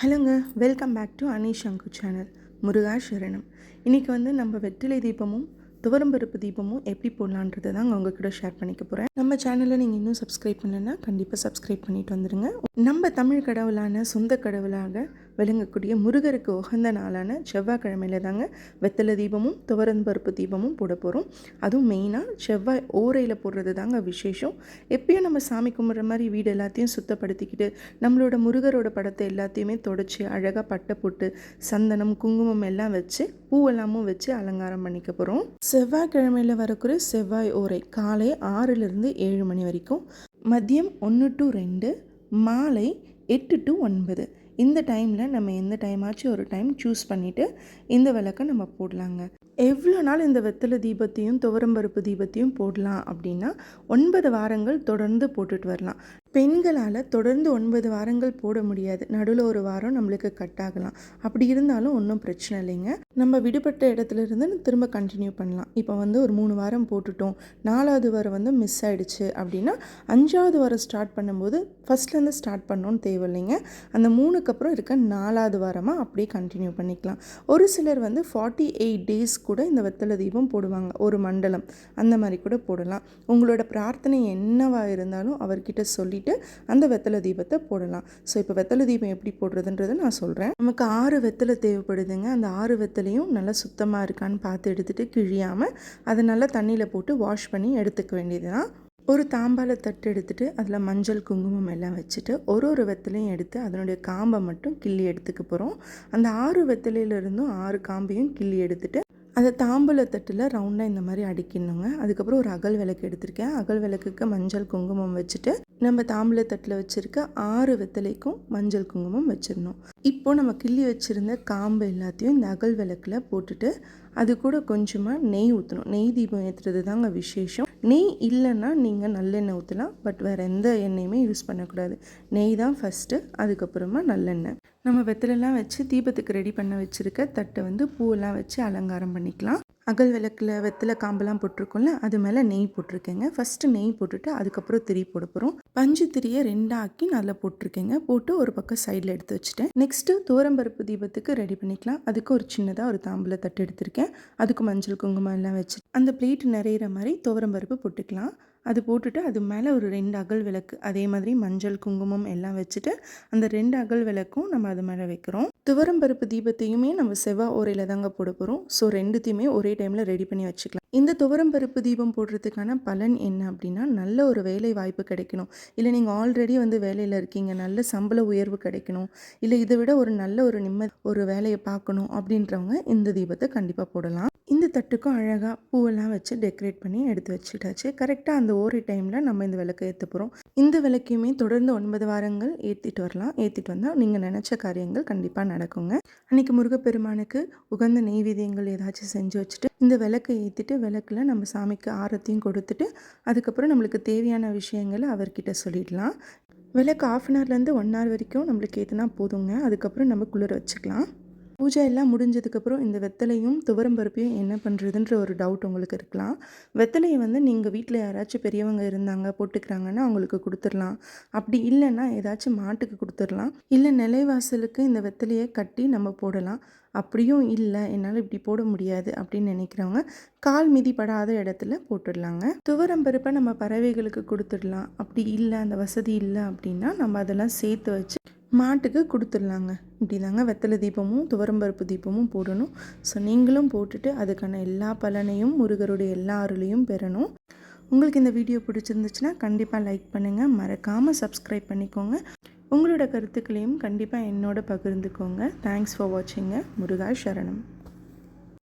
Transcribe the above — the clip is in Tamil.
ஹலோங்க வெல்கம் பேக் டு அனீஷ் அங்கு சேனல் முருகா சரணம். இன்றைக்கி வந்து நம்ம வெற்றிலை தீபமும் துவரம்பருப்பு தீபமும் எப்படி போடலான்றதை தான் உங்கள் கூட ஷேர் பண்ணிக்க போகிறேன் நம்ம சேனலை நீங்கள் இன்னும் சப்ஸ்கிரைப் பண்ணலைன்னா கண்டிப்பாக சப்ஸ்கிரைப் பண்ணிட்டு வந்துடுங்க நம்ம தமிழ் கடவுளான சொந்த கடவுளாக விளங்கக்கூடிய முருகருக்கு உகந்த நாளான செவ்வாய்க்கிழமையில் தாங்க வெத்தலை தீபமும் துவரம்பருப்பு தீபமும் போட போகிறோம் அதுவும் மெயினாக செவ்வாய் ஓரையில் போடுறது தாங்க விசேஷம். எப்பயும் நம்ம சாமி கும்பிட்ற மாதிரி வீடு எல்லாத்தையும் சுத்தப்படுத்திக்கிட்டு நம்மளோட முருகரோட படத்தை எல்லாத்தையுமே தொடச்சி அழகாக பட்டை போட்டு சந்தனம் குங்குமம் எல்லாம் வச்சு பூவெல்லாமும் வச்சு அலங்காரம் பண்ணிக்க போகிறோம் செவ்வாய்க்கிழமையில் வரக்கூடிய செவ்வாய் ஓரை காலை ஆறிலிருந்து ஏழு மணி வரைக்கும். மதியம் ஒன்று டு ரெண்டு மாலை எட்டு டு ஒன்பது. இந்த டைமில் நம்ம எந்த டைமாச்சும் ஒரு டைம் சூஸ் பண்ணிவிட்டு இந்த விளக்கை நம்ம போடலாங்க. எவ்வளோ நாள் இந்த வெத்தலை தீபத்தையும் துவரம்பருப்பு தீபத்தையும் போடலாம் அப்படின்னா ஒன்பது வாரங்கள் தொடர்ந்து போட்டுட்டு வரலாம். பெண்களால் தொடர்ந்து ஒன்பது வாரங்கள் போட முடியாது. நடுவில் ஒரு வாரம் நம்மளுக்கு கட் ஆகலாம். அப்படி இருந்தாலும் ஒன்றும் பிரச்சனை இல்லைங்க. நம்ம விடுபட்ட இடத்துல இருந்து திரும்ப கண்டினியூ பண்ணலாம். இப்போ வந்து ஒரு மூணு வாரம் போட்டுட்டோம். நாலாவது வாரம் வந்து மிஸ் ஆகிடுச்சு அப்படின்னா அஞ்சாவது வாரம் ஸ்டார்ட் பண்ணும்போது ஃபஸ்ட்லேருந்து ஸ்டார்ட் பண்ணோன்னு தேவையில்லைங்க அந்த மூணுக்கு அப்புறம் இருக்க நாலாவது வாரமாக அப்படியே கண்டினியூ பண்ணிக்கலாம். ஒரு சிலர் வந்து ஃபார்ட்டி எயிட் டேஸ் கூட இந்த வெத்தலை தீபம் போடுவாங்க. ஒரு மண்டலம். அந்த மாதிரி கூட போடலாம். உங்களோட பிரார்த்தனை என்னவாக இருந்தாலும் அவர்கிட்ட சொல்லி சொல்லிட்டு அந்த வெத்தலை தீபத்தை போடலாம். ஸோ இப்போ வெத்தலை தீபம் எப்படி போடுறதுன்றதை நான் சொல்கிறேன் நமக்கு ஆறு வெத்தலை தேவைப்படுதுங்க. அந்த ஆறு வெத்தலையும் நல்லா சுத்தமாக இருக்கான்னு பார்த்து எடுத்துகிட்டு கிழியாமல் அதை நல்லா தண்ணியில் போட்டு வாஷ் பண்ணி எடுத்துக்க வேண்டியது தான் ஒரு தாம்பால தட்டு எடுத்துகிட்டு அதில் மஞ்சள் குங்குமம் எல்லாம் வச்சுட்டு ஒரு ஒரு வெத்தலையும் எடுத்து அதனுடைய காம்பை மட்டும் கிள்ளி எடுத்துக்க போகிறோம் அந்த ஆறு வெத்தலையிலிருந்தும் ஆறு காம்பையும் கிள்ளி எடுத்துகிட்டு அதை தாம்பூலத்தட்டில் ரவுண்டாக இந்த மாதிரி அடிக்கணுங்க அதுக்கப்புறம் ஒரு அகல் விளக்கு எடுத்திருக்கேன். அகல் விளக்குக்கு மஞ்சள் குங்குமம் வச்சுட்டு நம்ம தாம்பூலத்தட்டில் வச்சுருக்க ஆறு வெத்தலைக்கும் மஞ்சள் குங்குமம் வச்சிடணும். இப்போ நம்ம கிள்ளி வச்சுருந்த காம்பு எல்லாத்தையும் இந்த அகல் விளக்கில் போட்டுட்டு அது கூட கொஞ்சமாக நெய் ஊற்றணும் நெய் தீபம் ஏற்றுறது தாங்க விசேஷம். நெய் இல்லைன்னா நீங்கள் நல்லெண்ணெய் ஊற்றலாம் பட் வேறு எந்த எண்ணெயுமே யூஸ் பண்ணக்கூடாது. நெய் தான் ஃபஸ்ட்டு அதுக்கப்புறமா நல்லெண்ணெய். நம்ம வெத்தலெல்லாம் வச்சு தீபத்துக்கு ரெடி பண்ண வச்சுருக்க தட்டை வந்து பூவெல்லாம் வச்சு அலங்காரம் பண்ணிக்கலாம். அகல் விளக்கில் வெத்தலை காம்பெல்லாம் போட்டிருக்கோம்ல அது மேலே நெய் போட்டிருக்கேங்க. ஃபஸ்ட்டு நெய் போட்டுட்டு அதுக்கப்புறம் திரி போட போகிறோம் பஞ்சு திரியை ரெண்டாக்கி நல்லா போட்டிருக்கேங்க. போட்டு ஒரு பக்கம் சைடில் எடுத்து வச்சுட்டேன். நெக்ஸ்ட்டு தூரம்பருப்பு தீபத்துக்கு ரெடி பண்ணிக்கலாம். அதுக்கு ஒரு சின்னதாக ஒரு தாம்பூல தட்டு எடுத்திருக்கேன். அதுக்கு மஞ்சள் குங்குமம் எல்லாம் வச்சு அந்த பிளேட் நிறையிற மாதிரி துவரம்பருப்பு போட்டுக்கலாம். அது போட்டுட்டு அது மேலே ஒரு ரெண்டு அகல் விளக்கு அதே மாதிரி மஞ்சள் குங்குமம் எல்லாம் வச்சுட்டு அந்த ரெண்டு அகல் விளக்கும் நம்ம அது மேலே வைக்கிறோம். துவரம்பருப்பு தீபத்தையுமே நம்ம செவ்வாய் ஓரையில் தாங்க போட போகிறோம் ஸோ ரெண்டுத்தையுமே ஒரே டைமில் ரெடி பண்ணி வச்சுக்கலாம். இந்த துவரம்பருப்பு தீபம் போடுறதுக்கான பலன் என்ன அப்படின்னா நல்ல ஒரு வேலை வாய்ப்பு கிடைக்கணும். இல்லை நீங்கள் ஆல்ரெடி வந்து வேலையில் இருக்கீங்க நல்ல சம்பள உயர்வு கிடைக்கணும் இல்லை இதை விட ஒரு நல்ல ஒரு நிம்மதி ஒரு வேலையை பார்க்கணும் அப்படின்றவங்க இந்த தீபத்தை கண்டிப்பாக போடலாம். இந்த தட்டுக்கும் அழகாக பூவெல்லாம் வச்சு டெக்கரேட் பண்ணி எடுத்து வச்சுட்டாச்சு. கரெக்டாக அந்த ஓரி டைமில் நம்ம இந்த விளக்கை ஏற்ற போகிறோம். இந்த விளக்கையுமே தொடர்ந்து ஒன்பது வாரங்கள் ஏற்றிட்டு வரலாம். ஏற்றிட்டு வந்தால் நீங்கள் நினச்ச காரியங்கள் கண்டிப்பாக நடக்குங்க. அன்றைக்கி முருகப்பெருமானுக்கு உகந்த நெய்வேதியங்கள் ஏதாச்சும் செஞ்சு வச்சுட்டு இந்த விளக்கை ஏற்றிட்டு விளக்கில் நம்ம சாமிக்கு ஆரத்தையும் கொடுத்துட்டு அதுக்கப்புறம் நம்மளுக்கு தேவையான விஷயங்களை அவர்கிட்ட சொல்லிடலாம். விளக்கு ஆஃப் அன் ஹவர்லேருந்து ஒன் ஹவர் வரைக்கும் நம்மளுக்கு ஏற்றுனா போதுங்க. அதுக்கப்புறம் நம்ம குளிர வச்சுக்கலாம். பூஜை எல்லாம் முடிஞ்சதுக்கப்புறம் இந்த வெத்தலையும் துவரம் பருப்பையும் என்ன பண்ணுறதுன்ற ஒரு டவுட் உங்களுக்கு இருக்கலாம். வெத்தலையை வந்து நீங்கள் வீட்டில் யாராச்சும் பெரியவங்க இருந்தாங்க போட்டுக்கிறாங்கன்னா அவங்களுக்கு கொடுத்துடலாம். அப்படி இல்லைன்னா ஏதாச்சும் மாட்டுக்கு கொடுத்துடலாம். இல்லை நிலைவாசலுக்கு இந்த வெத்தலையை கட்டி நம்ம போடலாம். அப்படியும் இல்லை என்னால் இப்படி போட முடியாது அப்படின்னு நினைக்கிறவங்க கால் மிதிப்படாத இடத்துல போட்டுடலாங்க. துவரம் பருப்பை நம்ம பறவைகளுக்கு கொடுத்துடலாம். அப்படி இல்லை அந்த வசதி இல்லை அப்படின்னா நம்ம அதெல்லாம் சேர்த்து வச்சு மாட்டுக்கு கொடுத்துடலாங்க. இப்படி தாங்க வெத்தலை தீபமும் துவரம்பருப்பு தீபமும் போடணும். ஸோ நீங்களும் போட்டுட்டு அதுக்கான எல்லா பலனையும் முருகருடைய எல்லா அருளையும் பெறணும். உங்களுக்கு இந்த வீடியோ பிடிச்சிருந்துச்சுன்னா கண்டிப்பாக லைக் பண்ணுங்கள் மறக்காமல் சப்ஸ்கிரைப் பண்ணிக்கோங்க. உங்களோட கருத்துக்களையும் கண்டிப்பாக என்னோட பகிர்ந்துக்கோங்க. தேங்க்ஸ் ஃபார் வாட்சிங்க முருகா சரணம்.